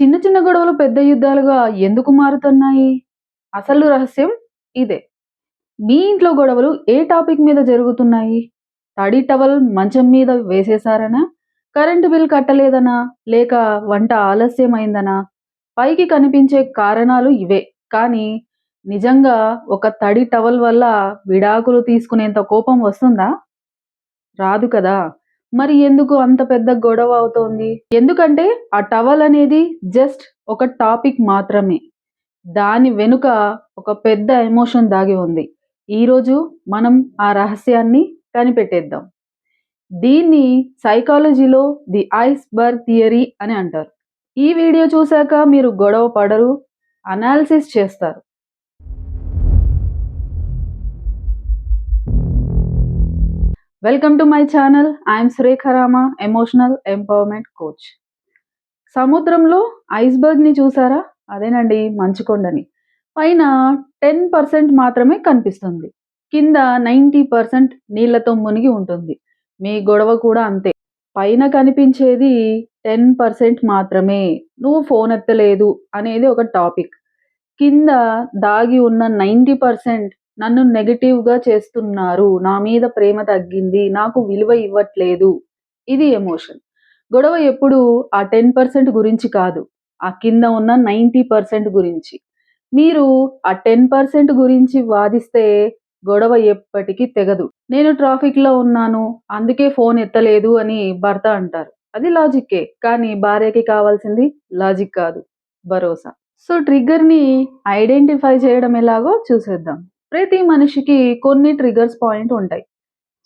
చిన్న చిన్న గొడవలు పెద్ద యుద్ధాలుగా ఎందుకు మారుతున్నాయి? అసలు రహస్యం ఇదే. మీ ఇంట్లో గొడవలు ఏ టాపిక్ మీద జరుగుతున్నాయి? తడి టవల్ మంచం మీద వేసేసారనా కరెంటు బిల్ కట్టలేదనా? లేక వంట ఆలస్యమైందనా? పైకి కనిపించే కారణాలు ఇవే. కానీ నిజంగా ఒక తడి టవల్ వల్ల విడాకులు తీసుకునేంత కోపం వస్తుందా? రాదు కదా. మరి ఎందుకు అంత పెద్ద గొడవ అవుతోంది? ఎందుకంటే ఆ టవల్ అనేది జస్ట్ ఒక టాపిక్ మాత్రమే. దాని వెనుక ఒక పెద్ద ఎమోషన్ దాగి ఉంది. ఈరోజు మనం ఆ రహస్యాన్ని కనిపెట్టేద్దాం. దీన్ని సైకాలజీలో ది ఐస్బర్గ్ థియరీ అని అంటారు. ఈ వీడియో చూశాక మీరు గొడవ పడరు అనాలిసిస్ చేస్తారు. Welcome to my channel I'm Surekha Rama emotional empowerment coach సముద్రంలో ఐస్బర్గ్ని చూసారా? అదేనండి మంచుకొండని. పైన టెన్ పర్సెంట్ మాత్రమే కనిపిస్తుంది. కింద నైంటీ పర్సెంట్ నీళ్ళతో మునిగి ఉంటుంది. మీ గొడవ కూడా అంతే. పైన కనిపించేది టెన్ పర్సెంట్ మాత్రమే. నువ్వు ఫోన్ ఎత్తలేదు అనేది ఒక టాపిక్. కింద దాగి ఉన్న నైంటీ పర్సెంట్ నన్ను నెగిటివ్గా చేస్తున్నారు. నా మీద ప్రేమ తగ్గింది. నాకు విలువ ఇవ్వట్లేదు. ఇది ఎమోషన్. గొడవ ఎప్పుడు ఆ టెన్ పర్సెంట్ గురించి కాదు. ఆ కింద ఉన్న నైంటీ పర్సెంట్ గురించి. మీరు ఆ టెన్ పర్సెంట్ గురించి వాదిస్తే గొడవ ఎప్పటికీ తెగదు. నేను ట్రాఫిక్లో ఉన్నాను. అందుకే ఫోన్ ఎత్తలేదు అని భర్త అంటారు. అది లాజిక్కే. కానీ భార్యకి కావాల్సింది లాజిక్ కాదు. భరోసా. సో ట్రిగ్గర్ని ఐడెంటిఫై చేయడం ఎలాగో చూసేద్దాం. ప్రతి మనిషికి కొన్ని ట్రిగర్స్ పాయింట్ ఉంటాయి.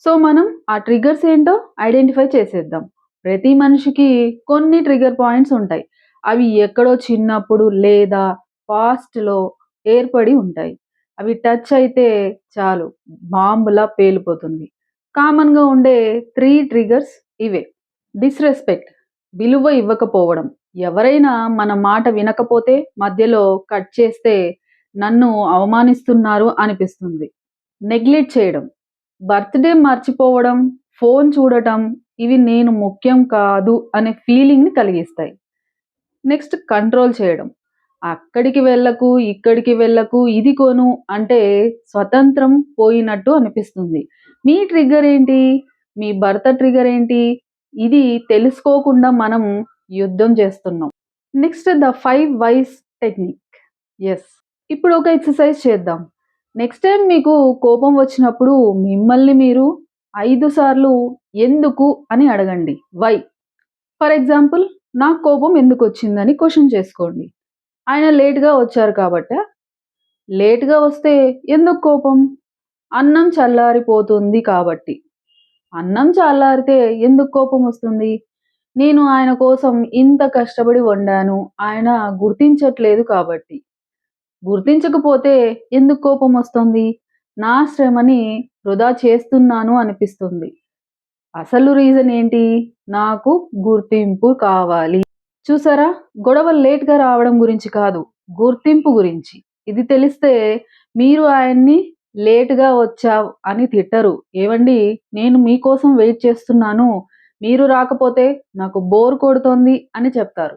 సో మనం ఆ ట్రిగర్స్ ఏంటో ఐడెంటిఫై చేసేద్దాం. ప్రతి మనిషికి కొన్ని ట్రిగర్ పాయింట్స్ ఉంటాయి. అవి ఎక్కడో చిన్నప్పుడు లేదా పాస్ట్లో ఏర్పడి ఉంటాయి. అవి టచ్ అయితే చాలు బాంబులా పేలిపోతుంది. కామన్గా ఉండే త్రీ ట్రిగర్స్ ఇవే. డిస్రెస్పెక్ట్ విలువ ఇవ్వకపోవడం. ఎవరైనా మన మాట వినకపోతే మధ్యలో కట్ చేస్తే నన్ను అవమానిస్తున్నారు అనిపిస్తుంది. నెగ్లెక్ట్ చేయడం. బర్త్డే మర్చిపోవడం ఫోన్ చూడటం ఇవి నేను ముఖ్యం కాదు అనే ఫీలింగ్ని కలిగిస్తాయి. నెక్స్ట్ కంట్రోల్ చేయడం. అక్కడికి వెళ్ళకు ఇక్కడికి వెళ్ళకు ఇది కొను అంటే స్వతంత్రం పోయినట్టు అనిపిస్తుంది. మీ ట్రిగ్గర్ ఏంటి? మీ భర్త ట్రిగ్గర్ ఏంటి? ఇది తెలుసుకోకుండా మనం యుద్ధం చేస్తున్నాం. Next the five whys technique. Yes. ఇప్పుడు ఒక ఎక్సర్సైజ్ చేద్దాం. నెక్స్ట్ టైం మీకు కోపం వచ్చినప్పుడు మిమ్మల్ని మీరు ఐదు సార్లు ఎందుకు అని అడగండి. వై? ఫర్ ఎగ్జాంపుల్ నాకు కోపం ఎందుకు వచ్చిందని క్వశ్చన్ చేసుకోండి. ఆయన లేట్గా వచ్చారు కాబట్టి లేట్గా వస్తే ఎందుకు కోపం? అన్నం చల్లారిపోతుంది కాబట్టి. అన్నం చల్లారితే ఎందుకు కోపం వస్తుంది? నేను ఆయన కోసం ఇంత కష్టపడి వండాను ఆయన గుర్తించట్లేదు కాబట్టి. గుర్తించకపోతే ఎందుకు కోపం వస్తుంది? నా శ్రమని వృధా చేస్తున్నాను అనిపిస్తుంది. అసలు రీజన్ ఏంటి? నాకు గుర్తింపు కావాలి. చూసారా? గొడవ లేట్గా రావడం గురించి కాదు గుర్తింపు గురించి. ఇది తెలిస్తే మీరు ఆయన్ని లేట్గా వచ్చావు అని తిట్టరు. ఏవండి? నేను మీకోసం వెయిట్ చేస్తున్నాను. మీరు రాకపోతే నాకు బోర్ కొడుతోంది అని చెప్తారు.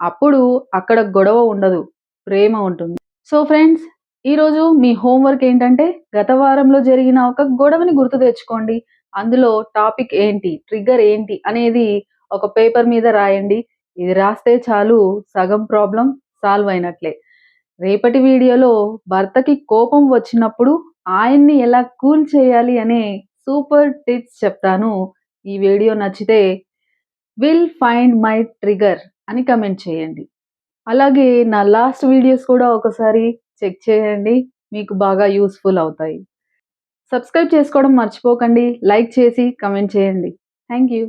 అప్పుడు అక్కడ గొడవ ఉండదు ప్రేమ ఉంటుంది. సో ఫ్రెండ్స్ ఈరోజు మీ హోంవర్క్ ఏంటంటే గత వారంలో జరిగిన ఒక గొడవని గుర్తు తెచ్చుకోండి. అందులో టాపిక్ ఏంటి ట్రిగ్గర్ ఏంటి అనేది ఒక పేపర్ మీద రాయండి. ఇది రాస్తే చాలు సగం ప్రాబ్లం సాల్వ్ అయినట్లే. రేపటి వీడియోలో భర్తకి కోపం వచ్చినప్పుడు ఆయన్ని ఎలా కూల్ చేయాలి అనే సూపర్ టిప్స్ చెప్తాను. ఈ వీడియో నచ్చితే విల్ ఫైండ్ మై ట్రిగర్ అని కమెంట్ చేయండి. అలాగే నా లాస్ట్ వీడియోస్ కూడా ఒకసారి చెక్ చేయండి. మీకు బాగా యూస్ఫుల్ అవుతాయి. సబ్స్క్రైబ్ చేసుకోవడం మర్చిపోకండి. లైక్ చేసి కమెంట్ చేయండి. Thank you